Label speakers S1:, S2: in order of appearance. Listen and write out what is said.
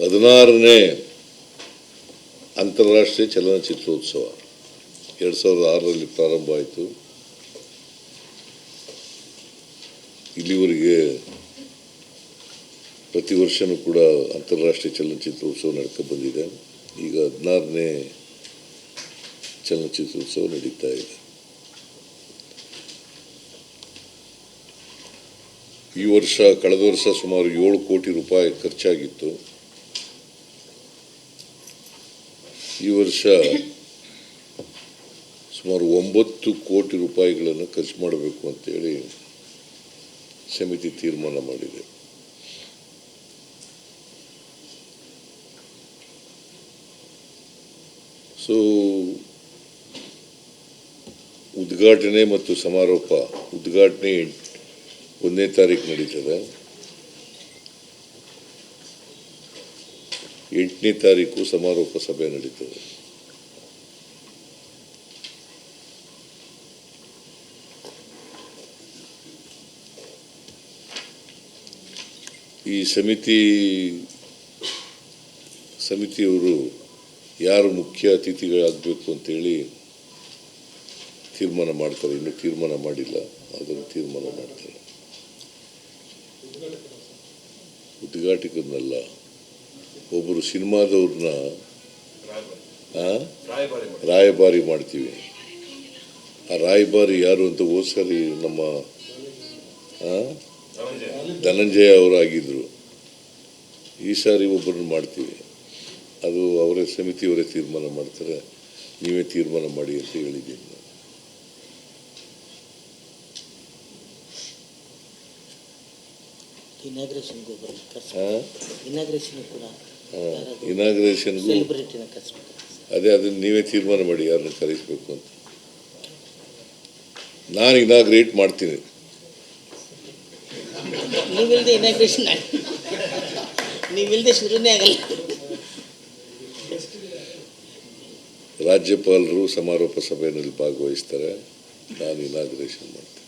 S1: ಹದಿನಾರನೇ ಅಂತಾರಾಷ್ಟ್ರೀಯ ಚಲನಚಿತ್ರೋತ್ಸವ. ಎರಡು ಸಾವಿರದ ಆರರಲ್ಲಿ ಪ್ರಾರಂಭ ಆಯಿತು. ಇಲ್ಲಿವರೆಗೆ ಪ್ರತಿ ವರ್ಷವೂ ಕೂಡ ಅಂತಾರಾಷ್ಟ್ರೀಯ ಚಲನಚಿತ್ರೋತ್ಸವ ನಡ್ಕೊಂಡು ಬಂದಿದೆ. ಈಗ ಹದಿನಾರನೇ ಚಲನಚಿತ್ರೋತ್ಸವ ನಡೀತಾ ಇದೆ. ಈ ವರ್ಷ, ಕಳೆದ ವರ್ಷ ಸುಮಾರು ಏಳು ಕೋಟಿ ರೂಪಾಯಿ ಖರ್ಚಾಗಿತ್ತು. ಈ ವರ್ಷ ಸುಮಾರು ಒಂಬತ್ತು ಕೋಟಿ ರೂಪಾಯಿಗಳನ್ನು ಖರ್ಚು ಮಾಡಬೇಕು ಅಂತೇಳಿ ಸಮಿತಿ ತೀರ್ಮಾನ ಮಾಡಿದೆ. ಸೊ ಉದ್ಘಾಟನೆ ಮತ್ತು ಸಮಾರೋಪ ಉದ್ಘಾಟನೆ ಒಂದನೇ ತಾರೀಕು ನಡೀತದೆ. ಎಂಟನೇ ತಾರೀಕು ಸಮಾರೋಪ ಸಭೆ ನಡೀತದೆ. ಈ ಸಮಿತಿ, ಸಮಿತಿಯವರು ಯಾರು ಮುಖ್ಯ ಅತಿಥಿಗಳಾಗಬೇಕು ಅಂತೇಳಿ ತೀರ್ಮಾನ ಮಾಡ್ತಾರೆ. ಇನ್ನೂ ತೀರ್ಮಾನ ಮಾಡಿಲ್ಲ. ಅದನ್ನು ತೀರ್ಮಾನ ಮಾಡ್ತಾರೆ. ಉದ್ಘಾಟಕರನ್ನೆಲ್ಲ ಒಬ್ಬರು ಸಿನಿಮಾದವ್ರನ್ನ ಆ? ರಾಯಭಾರಿ ಮಾಡ್ತೀವಿ ಆ ರಾಯಭಾರಿ ಯಾರು ಅಂತ ಹೋದ್ ಸರಿ ನಮ್ಮ? ಧನಂಜಯ ಅವರಾಗಿದ್ದರು ಈ ಸಾರಿ ಒಬ್ಬರನ್ನ ಮಾಡ್ತೀವಿ ಅದು ಅವರೇ ಸಮಿತಿಯವರೇ ತೀರ್ಮಾನ ಮಾಡ್ತಾರೆ ನೀವೇ ತೀರ್ಮಾನ ಮಾಡಿ ಅಂತ ಹೇಳಿದ್ದೀನಿ ಇನಾಗ್ರೇಷನ್
S2: ಗೊಬ್ಬರ ಬರಲಿ ಕರ್ಸ್ಬೇಕು
S1: ಆ?
S2: ಇನಾಗ್ರೇಷನ್ ಕೂಡ
S1: ಇನಾಗ್ರೇಷನ್ಗೂ ಅದೇ ಅದನ್ನು ನೀವೇ ತೀರ್ಮಾನ ಮಾಡಿ ಯಾರನ್ನ ಕರೆಸಬೇಕು ಅಂತ. ನಾನು ಇನಾಗ್ರೇಟ್ ಮಾಡ್ತೀನಿ.
S2: ಇನಾಗ್ರೇಷನ್ ನೀವಿಲ್ಲದೆ ಶುರುನೇ ಆಗಲ್ಲ.
S1: ರಾಜ್ಯಪಾಲರು ಸಮಾರೋಪ ಸಭೆಯಲ್ಲಿ ಭಾಗವಹಿಸ್ತಾರೆ. ನಾನು ಇನಾಗ್ರೇಷನ್ ಮಾಡ್ತೀನಿ.